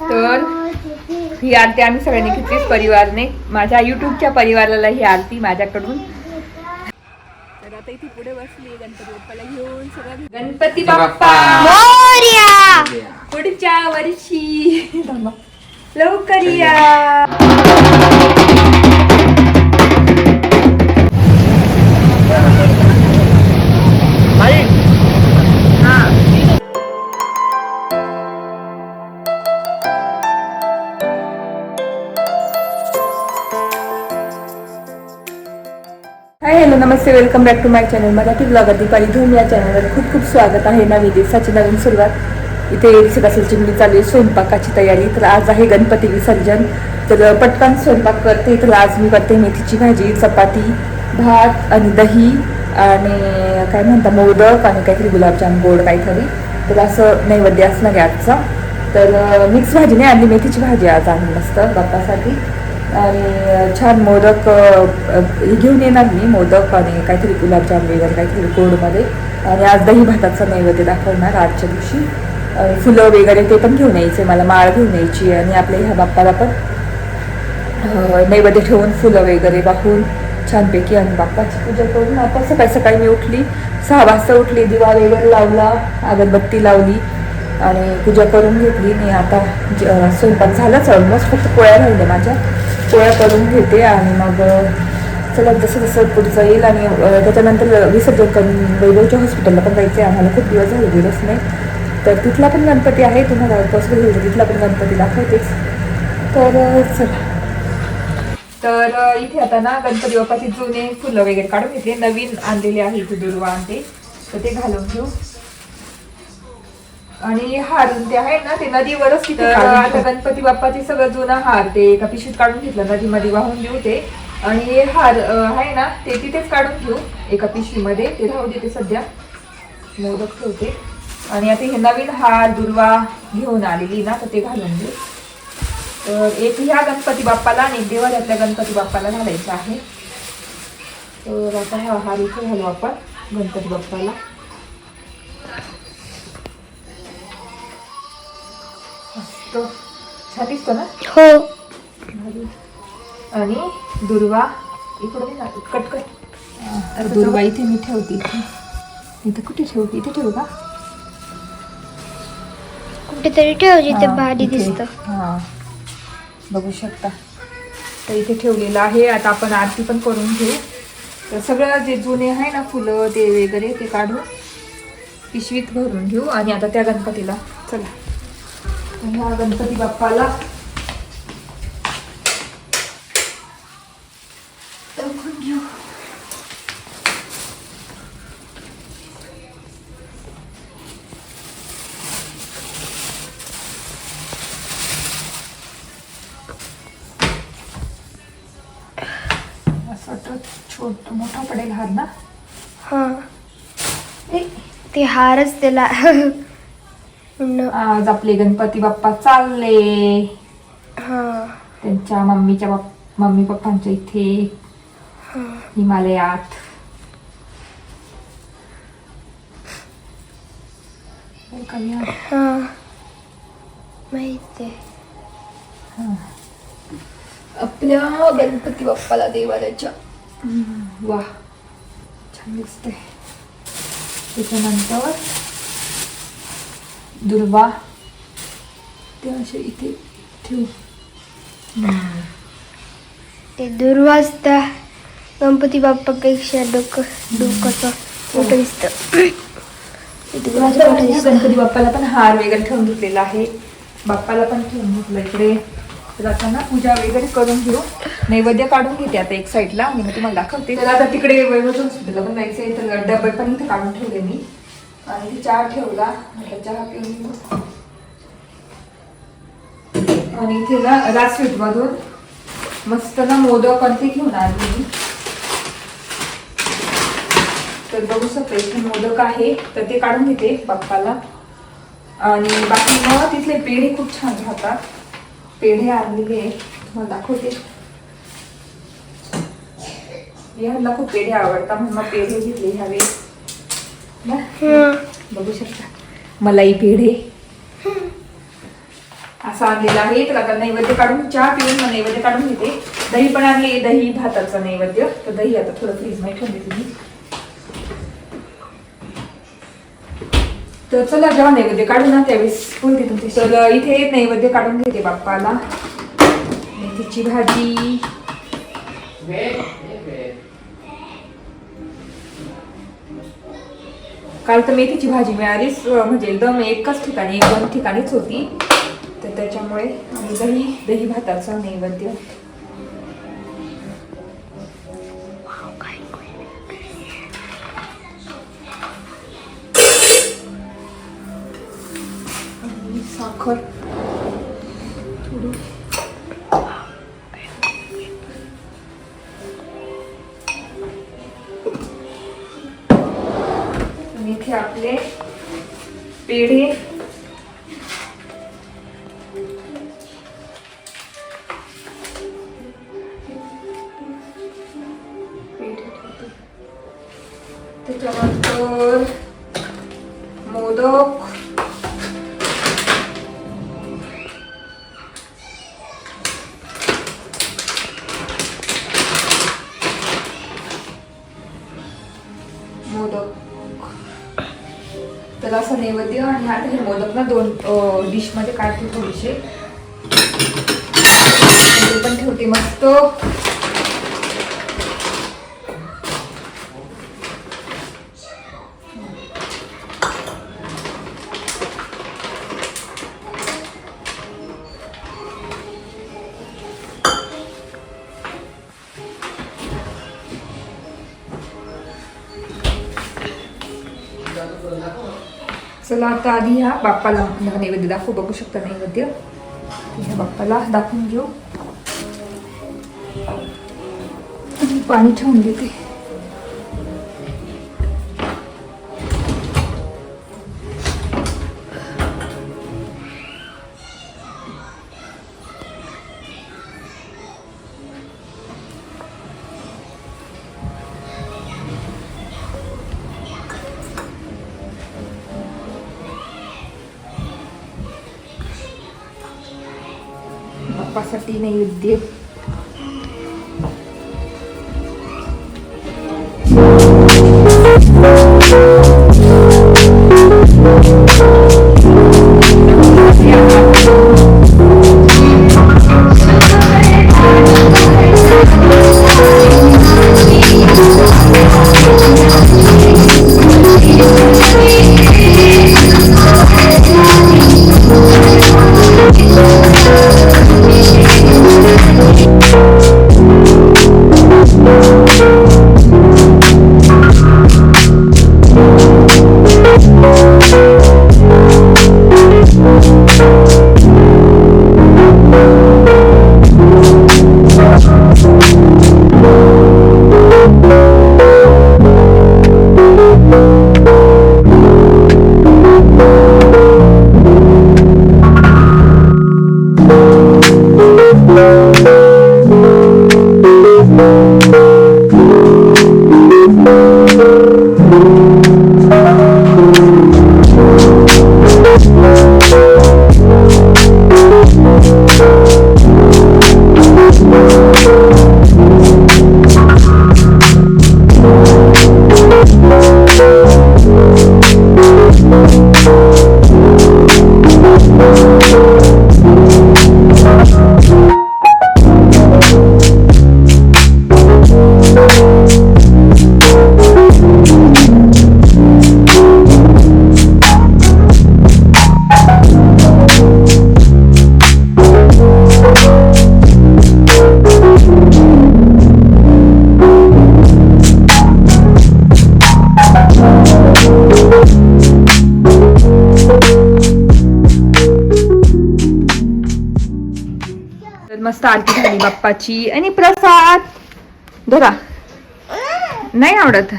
तर ही आरती आम्ही सगळ्यांनी घेतलीच परिवारने. माझ्या युट्यूबच्या परिवाराला ही आरती माझ्याकडून. तर आता इथे पुढे बसली गणपती बाप्पाला घेऊन. सगळं गणपती बाप्पा! मोर्या! पुढच्या वर्षी. लवकर या. नमस्ते welcome back to my channel Marathi blogger Deepali Dhoom या चॅनलवर खूप खूप स्वागत आहे. नवी दिवसाची नवीन सुरुवात. इथे दिसत असेल चिमणी चालू आहे स्वयंपाकाची तयारी. तर आज आहे गणपती विसर्जन. तर पटकन स्वयंपाक करते. तर आज मी करते मेथीची भाजी चपाती भात आणि दही आणि काय म्हणता मोदक आणि काहीतरी गुलाबजाम गोड काहीतरी. तर असं नैवेद्य असणार आहे आजचा. तर मिक्स भाजी नाही आणली मेथीची भाजी आज आणली मस्त बाप्पासाठी. आणि छान मोदक हे घेऊन येणार मी मोदक आणि काहीतरी गुलाबजाम वगैरे काहीतरी गोडमध्ये. आणि आज दही भाताचं नैवेद्य दाखवणार आजच्या दिवशी. फुलं वगैरे ते पण घेऊन यायचे मला माळ घेऊन यायची आणि आपल्या ह्या बाप्पाला पण नैवेद्य ठेवून फुलं वगैरे वाहून छानपैकी आणि बाप्पाची पूजा करून आता सकाळी सकाळी मी उठली सहा वाजता उठली दिवा वगैरे लावला अगरबत्ती लावली आणि पूजा करून घेतली. मी आता ज- स्वयंपाक झालाच ऑलमोस्ट फक्त पोळ्या राहिल्या माझ्या. पोळ्या करून घेते आणि मग चला जसं जसं पुढचं येईल आणि त्याच्यानंतर विसर्जन करून वैभवच्या हॉस्पिटलला पण जायचं आहे आम्हाला खूप दिवस झाले गेलोच नाही. तर तिथला पण गणपती आहे. तुम्हाला पॉसिबल होईल तिथला पण गणपती दाखवतेच. तर चला. तर इथे आता ना गणपती बाप्पाची जुने फुलं वगैरे काढून घेतले. नवीन आणलेले आहे इथे दुर्वा आणते. तर ते घालून घेऊ. आणि हार ते आहे ना ते नदीवरच तिथे आता गणपती बाप्पाचे सगळं जुनं हार ते एका पिशवीत काढून घेतलं नदीमध्ये वाहून घेऊ ते. आणि हे हार आहे ना ते तिथेच काढून घेऊ एका पिशवीमध्ये. ते राहू देते सध्या. मोदक ठेवते. आणि आता हे नवीन हार दुर्वा घेऊन आलेली ना तर ते घालून घेऊ तर एक ह्या गणपती बाप्पाला आणि एक देवाऱ्यातल्या गणपती बाप्पाला घालायचं आहे. तर आता हा हार इथे घालू आपण गणपती बाप्पाला. मस्त छान दिसतो ना? हो. आणि दुर्वा इकडे ना कट कट. तर दुर्वा इथे मी ठेवते इथे. इथे कुठे ठेवते? इथे ठेवू का? कुठेतरी ठेव जिथे भारी. दिसत. हा. बघू शकता. तर इथे ठेवलेलं आहे. आता आपण आरती पण करून घेऊ. तर सगळं जे जुने आहे ना फुलं ते वगैरे ते काढून पिशवीत भरून घेऊ. आणि आता त्या गणपतीला चला. ह्या गणपती बाप्पाला. छोट मोठा पडेल हार ना. हा. ते हारच त्याला. आज आपले गणपती बाप्पा चालले. हा. त्यांच्या मम्मीच्या बाप मम्मी पप्पांच्या इथे. हिमालयात? हा. माहीत आहे आपल्या गणपती बाप्पाला देवाऱ्याच्या. वा. छान दिसते त्याच्यानंतर दुर्वा. ते असे इथे ठेवू. ते दुर्वासता गणपती बाप्पापेक्षा डोकं डोकंचं मोठं दिसतं. गणपती बाप्पाला पण हार वगैरे ठेवून घेतलेला आहे. बाप्पाला पण ठेवून घेतलं इकडे. तर आता ना पूजा वगैरे करून घेऊ. नैवेद्य काढून घेते आता एक साईडला आणि मग तुम्हाला दाखवते. तर आता तिकडे वैभव हॉस्पिटलला पण जायचंय. तर डबे पण इथे काढून ठेवले मी. आणि चहा ठेवला. म्हटलं चहा पिऊन घेऊ आणि इथे ना राजस्वीट मधून मस्त ना मोदक पण ते घेऊन आली मी. तर बघू शकता इथे मोदक आहे. तर ते काढून घेते बाप्पाला. आणि बाकी मग तिथले पेढे खूप छान राहतात. पेढे आणलेले आहे. तुम्हाला दाखवते. ह्यांना खूप पेढे आवडतात. म्हणून मग पेढे घेतले ह्यावेळेस. बघू शकता. मलाई पेढे. असा आणलेला आहे. तर आता नैवेद्य काढून चहा पिऊन मग नैवेद्य काढून घेते. दही पण आणले. दही भाताचं नैवेद्य. तर दही आता थोडं फ्रीजमध्ये ठेवून देते मी. तर चला जेव्हा नैवेद्य काढू ना त्यावेळेस बोलते तुमचे तर इथे नैवेद्य काढून घेते बाप्पाला. मेथीची भाजी. काल तर मेथीची भाजी मिळालीच म्हणजे एकदम एकच ठिकाणी एक दोन ठिकाणीच होती. तर त्याच्यामुळे आणि दही दही भाताचा नैवेद्य. साखर. पेढे दोन डिशमध्ये काढते थोडेसे ते पण ठेवते मस्त. चला आता आधी ह्या बाप्पाला नैवेद्य दाखवू बघू शकता नैवेद्य. ह्या बाप्पाला दाखवून घेऊ. पाणी ठेवून देते. बाप्पासाठी मस्त आरती झाली बाप्पाची आणि प्रसाद धरा नाही आवडत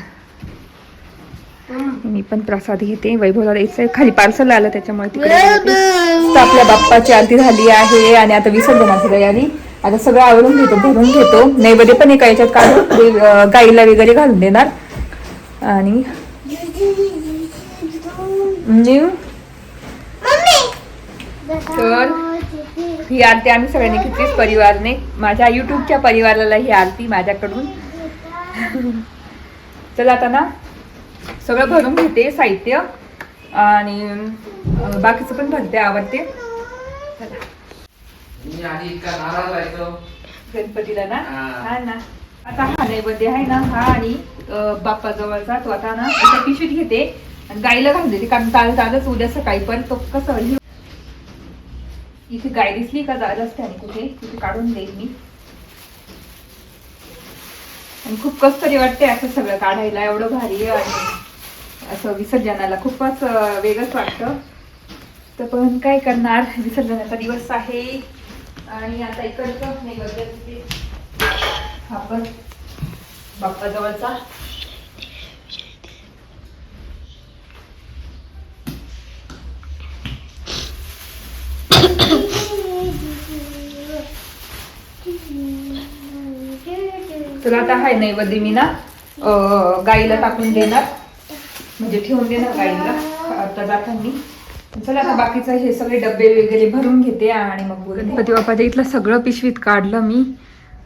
मी पण प्रसाद घेते वैभवला द्यायचंय खाली पार्सल आलं त्याच्यामुळे तिकडे आपल्या बाप्पाची आरती झाली आहे आणि आता विसर्जनाची तयारी आता सगळं आवडून घेतो भरून घेतो नैवेद्य पण एका याच्यात काढून गाईला वगैरे घालून देणार आणि तर ही आरती आम्ही सगळ्यांनी घेतलीच परिवारने. माझ्या युट्यूबच्या परिवाराला ही आरती माझ्याकडून. चला आता ना सगळं भरून घेते साहित्य. आणि बाकीचं पण भरते आवडते. गणपतीला ना? हा. ना. आता हा नैवेद्य आहे ना हा आणि अं, बाप्पा जवळचा तो आता ना पिशवीत घेते. आणि गाईला घालून देते कारण चाल चालच उद्या सकाळी पण तो कसं इथे गाय दिसली का? जा- रस्त्याने कुठे? तिथे काढून देईल मी. आणि खूप कस तरी वाटते असं सगळं काढायला. एवढं भारी आहे आणि असं विसर्जनाला खूपच वेगळंच वाटतं. तर पण काय करणार? विसर्जनाचा दिवस आहे. आणि आता इकडचं नैवेद्य तिथे हा पण बाप्पा जवळचा. तर आता हाय नैवेद्य मी ना गाईला टाकून देणार. म्हणजे ठेवून देणार गाईला. आता जाताना चला आता बाकीचं हे सगळे डबे वगैरे भरून घेते आणि मग. गणपती बाप्पाच्या इथलं सगळं पिशवीत काढलं मी.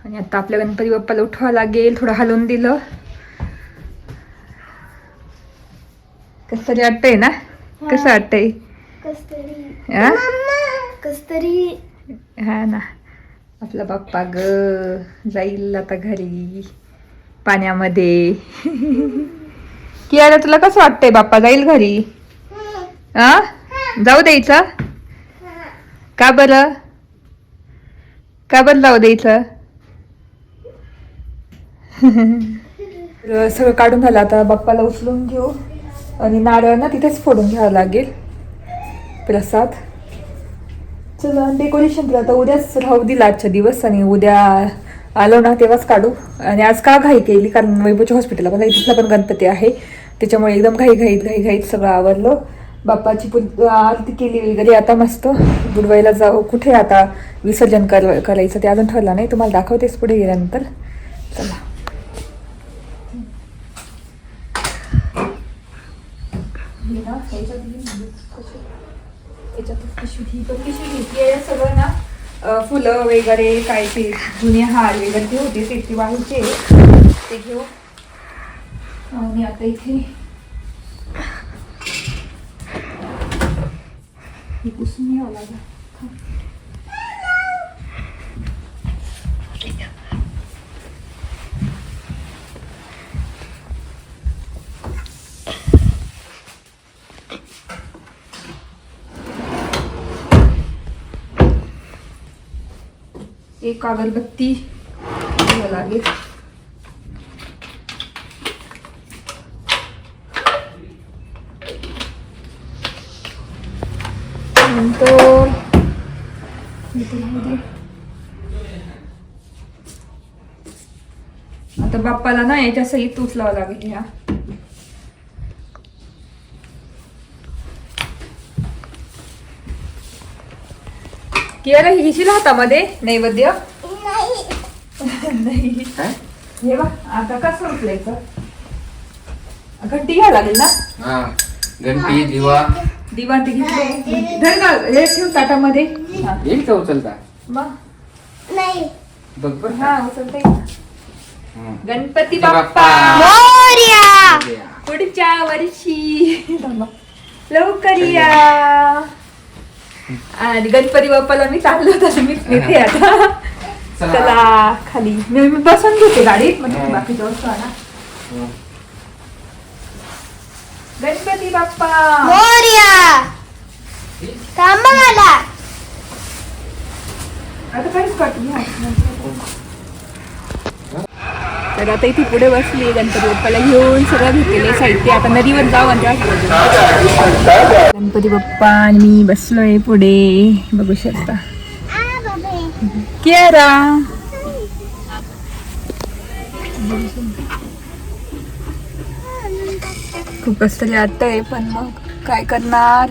आणि आता आपल्या गणपती बाप्पाला उठवा लागेल थोडं हलवून दिलं. कसं तरी वाटतंय ना? कसं वाटतंय? कस्तरी. हा? ना. आपला बाप्पा ग जाईल आता घरी पाण्यामध्ये. की आता तुला कसं वाटतंय बाप्पा जाईल घरी? आ? जाऊ द्यायचं का बरं? का बरं जाऊ द्यायचं सगळं काढून झालं आता बाप्पाला उचलून घेऊ. आणि नारळ ना तिथेच फोडून घ्यावं लागेल. प्रसाद. चला डेकोरेशन तर आता उद्याच राहू दिला आजच्या दिवस आणि उद्या आलो ना तेव्हाच काढू. आणि आज का घाई केली? कारण वैभवच्या हॉस्पिटलला पण तिथला पण गणपती आहे. त्याच्यामुळे एकदम घाई घाईत घाई घाईत सगळं आवरलो. बाप्पाची पु आरती केली वगैरे आता मस्त. बुडवायला जाऊ. कुठे आता विसर्जन कर करायचं ते अजून ठरलं नाही. तुम्हाला दाखवतेच पुढे गेल्यानंतर. चला हे ना, ह्याच्यात हे म्हणजे कशी- याच्यातच पिशवी ही पण पिशवी घेतली आहे. सगळं ना फुलं वगैरे काय ते जुने हार वगैरे ते होते ते ते ते घेऊ. आणि आता इथे हे पुसून घ्यावं लागेल. एक अगरबत्ती लागेल. नंतर आता बाप्पाला ना याच्या सहित उचलावं लागेल ह्या कियाला घेशील हातामध्ये? नैवेद्य? नाही. काय? हे बघ आता कसं उचलायचं घंटी घ्यावं लागेल ना? हा गणपती दिवा. दिवा ते घेतले. धर का हे ठेव ताटामध्ये. हा. येईल का उचलता? मग? नाही. बघ बरं हा उचलते हं. गणपती बाप्पा. मोर्या. पुढच्या वर्षी. लवकर या. आणि गणपती बाप्पाला मी चाललो होतं मी नेते आता. चला. खाली. मी मी बसून घेते गाडीत म्हणजे बाकीच्या वस्तू आणा हं. गणपती बाप्पा. मोर्या. थांबा मला. आता काहीच घ्या. तर आता इथे पुढे बसली गणपती बाप्पाला घेऊन सगळं घेतलेले साहित्य. आता नदीवर जाऊ आणि गणपती बाप्पा आणि मी बसलोय पुढे. बघू शकता. केरा खूपच तरी आहे पण मग काय करणार?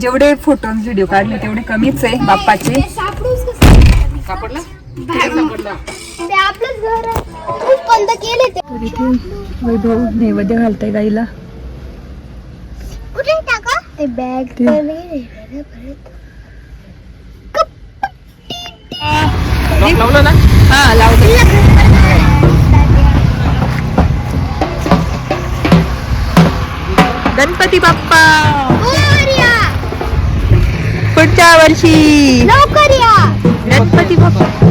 जेवढे फोटो व्हिडिओ काढले तेवढे कमीच आहे बाप्पाचे. सापडूच कसं? सापडला? बाहेर- सापडला. ते आपलंच घर आहे. खूप बंद केले ते. तर इथे वैभव नैवेद्य घालताय गाईला ते बॅग ते- पण गेले परत लावलं ना? हा लावलं. गणपती बाप्पा. मोरया पुढच्या वर्षी. लवकर या. गणपती बाप्पा.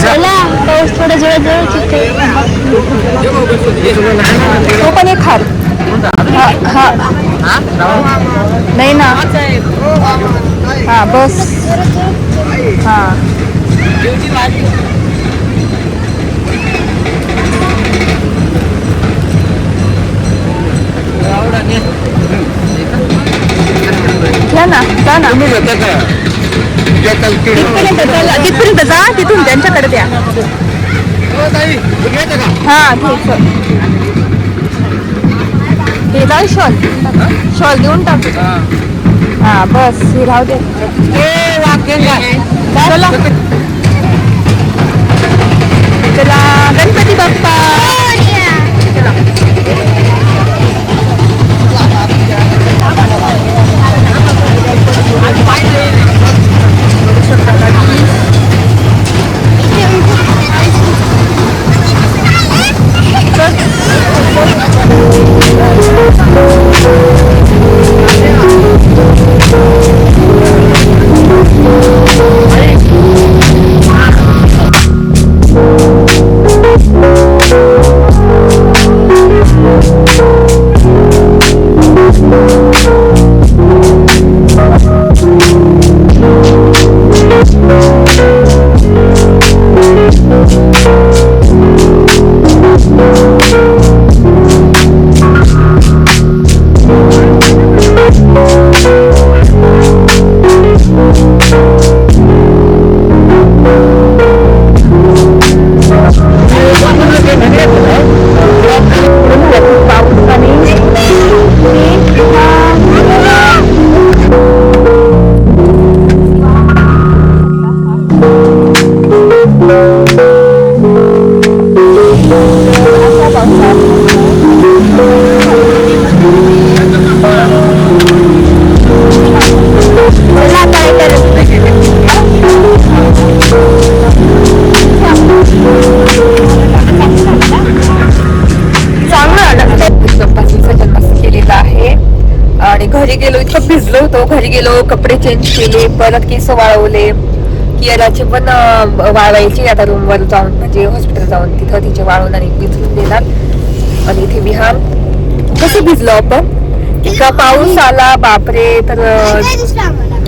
चला पाऊस थोडा जवळ जवळ तो पण एक हार. नाही ना. हा बस. हा. घ्या ना जा ना. तिथपर्यंत जा तिथून त्यांच्याकडे द्या. हा जाऊ शॉल. शॉल देऊन टाक. हा. बस हे राहू दे. चला. Ganpati Bappa. Thank you. Thank गेलो इथं भिजलो होतो घरी गेलो कपडे चेंज केले परत केस वाळवले. कियाराचे पण वाळवायचे आता रूमवर जाऊन म्हणजे हॉस्पिटल जाऊन तिथं तिचे वाळवून आणि भिजवून देणार. आणि इथे विहान. कसं भिजलो आपण? इतका पाऊस आला बापरे तर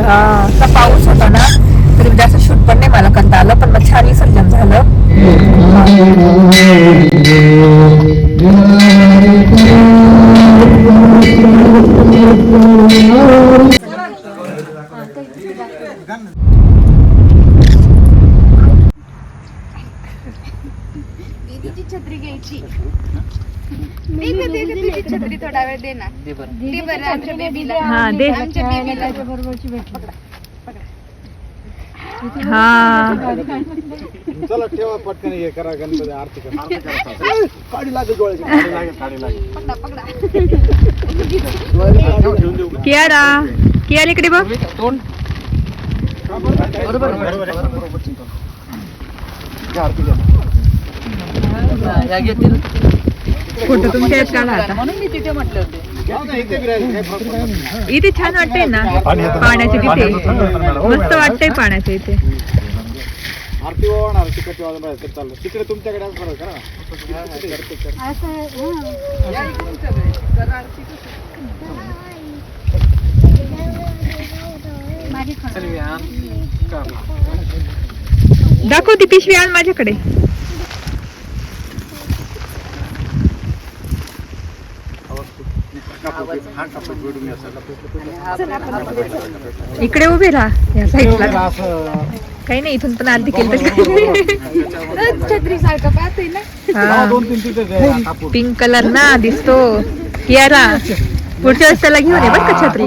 हा इतका पाऊस होता ना तरी जास्त शूट पण नाही मला करता आलं पण मग छान विसर्जन झालं. दीदीची छत्री घ्यायची. दे गं, दे गं, दीदी छत्री थोडा वेळ दे ना दे बरं आमच्या बेबीला. हा, दे. आमच्या बेबीला. हा. चला ठेवा पटकन हे करा गणपती आरती करा. काढी लागेल डोळ्याची काढी लागेल काढी लागेल पकडा पकडा. डोळ्याची ठेवून ठेवून देऊ कियारा कियारा इकडे बघ. तोंड. बरोबर बरोबर बरोबर. घ्या आरती घ्या. या घेतील फोटो तुमच्या काढा म्हणून मी तिथे म्हटले होते. इथे नाही. इथे छान वाटतंय ना पाणी येतं. पाण्याच्या पाणी तिथे. मस्त वाटतंय पाण्याच्या इथे आरती वाजून चाललं तिकडे तुमच्याकडे असं फरक करा करते, करते. दाखव ती पिशवी आण माझ्याकडे कापूर, हा कापूर जोडून या सगळं. इकडे उभे राहा या साईडला काही नाही इथून पण आरती केली तर. छत्री सारखं पाहतोय ना? हा, दोन तीन तिथे द्या, कापूर पिंक कलर ना दिसतो. कियारा पुढच्या वेळेस त्याला घेऊन ये बरं का छत्री.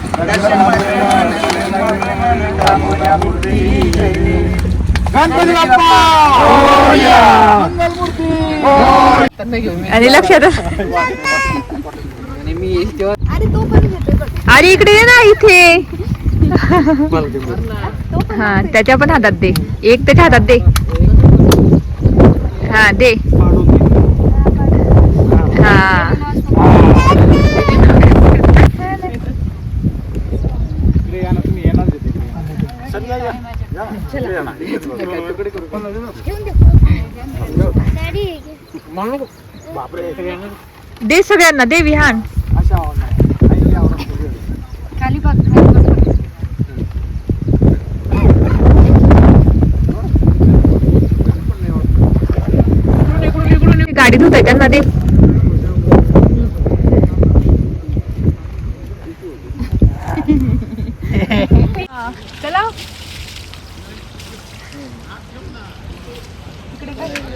तो पण घेतोय बघ. अरे इकडे ये ना इथे. हा त्याच्या पण हातात दे. एक त्याच्या हातात दे. हा दे. हा इकडे या ना तुम्ही येणार तिथे इकडे. सर, या, या. या. इकडे या ना. इकडे करू. बापरे दे सगळ्यांना दे विहान. खाली बघ बघ. गाडीत होत त्यांना दे चला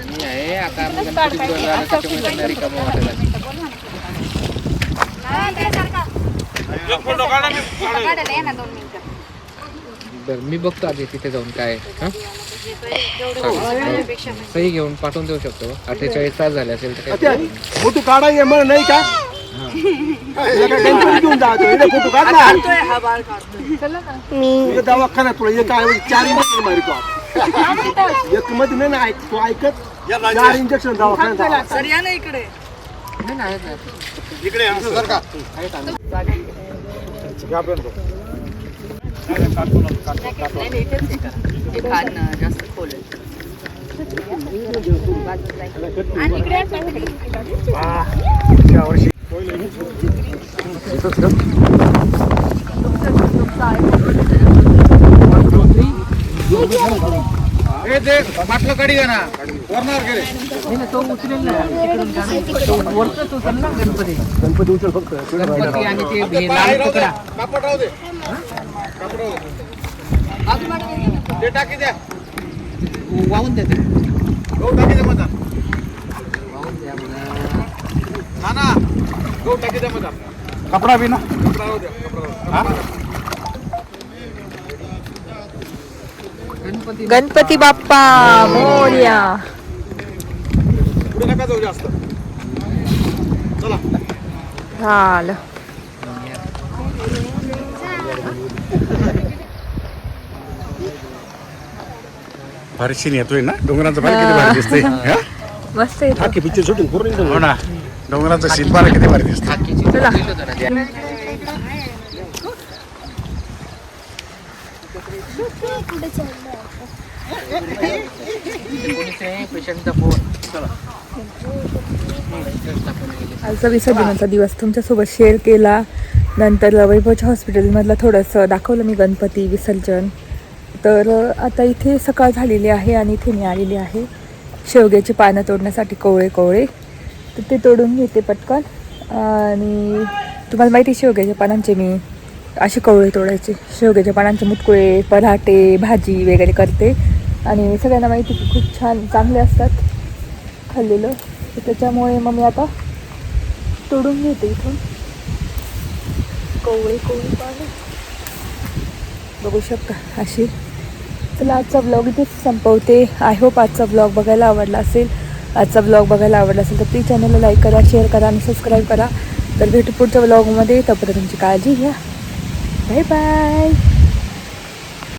मी आहे आता आम्ही गणपती बघायला त्याच्यामुळे रिकामं वाटायला लागलं. काढायला ये ना दोन मिनिटं. बरं मी बघतो आधी तिथे जाऊन काय हं? सही घेऊन पाठवून देऊ शकतो. अठ्ठेचाळीस तास झाले असेल तर काही फोटो काढायचे मग नाही का? घेऊन फोटो काढ ना. दवाखाना तुला एक काय चार एक मध्ये नाही ना ऐक तू ऐकत. चार इंजेक्शन दवाखान्यात नाही, नाही, नाही. इकडे सर का. बाटलं काढी ना. तो उचलेल ना. वरचंच उचल ना. गणपती गणपती. उचल फक्त. गणपती आणि ते हे लाल तुकडा. कापड राहू दे. ते टाकी द्या. वाहून द्या ते गहू टाकी द्या मजा ना ना. गहू टाकी द्या मजा कपडा बी ना. कपडा राहू द्या कपडा राहू द्या. गणपती बाप्पा मोर्या. पुढे नका जाऊ जास्त. चला. झालं. सीन येतोय ना? डोंगराचं भारी किती भारी दिसतंय. हा? मस्त येतो बाकी पिक्चर शूटिंग करून एकदम हो ना. डोंगराचं बारा किती भारी दिसतंय. चला. पेशंटचा फोन आजचा विसर्जनाचा दिवस तुमच्यासोबत शेअर केला. नंतर वैभवच्या हॉस्पिटलमधलं थोडंसं दाखवलं मी गणपती विसर्जन. तर आता इथे सकाळ झालेली आहे आणि इथे मी आलेली आहे. शेवग्याची पानं तोडण्यासाठी कोवळे कोवळे. तर ते तोडून घेते पटकन. आणि तुम्हाला माहिती आहे शेवग्याच्या पानांचे मी असे कोवळे तोडायचे. शेवग्याच्या पानांचे मुटकुळे पराठे भाजी वगैरे करते. आणि सगळ्यांना माहिती की खूप छान चांगले असतात खाल्लेलं. तर त्याच्यामुळे मग मी आता तोडून घेते इथून. कोवळे कोवळे पानं. बघू शकता अशी. चला आजचा ब्लॉग इथेच संपवते. आय होप आजचा ब्लॉग बघायला आवडला असेल. आजचा ब्लॉग बघायला आवडला असेल तर प्लीज चॅनलला लाईक करा शेअर करा आणि सबस्क्राईब करा. तर भेटू पुढच्या ब्लॉगमध्ये तोपर्यंत तुमची काळजी घ्या. Bye bye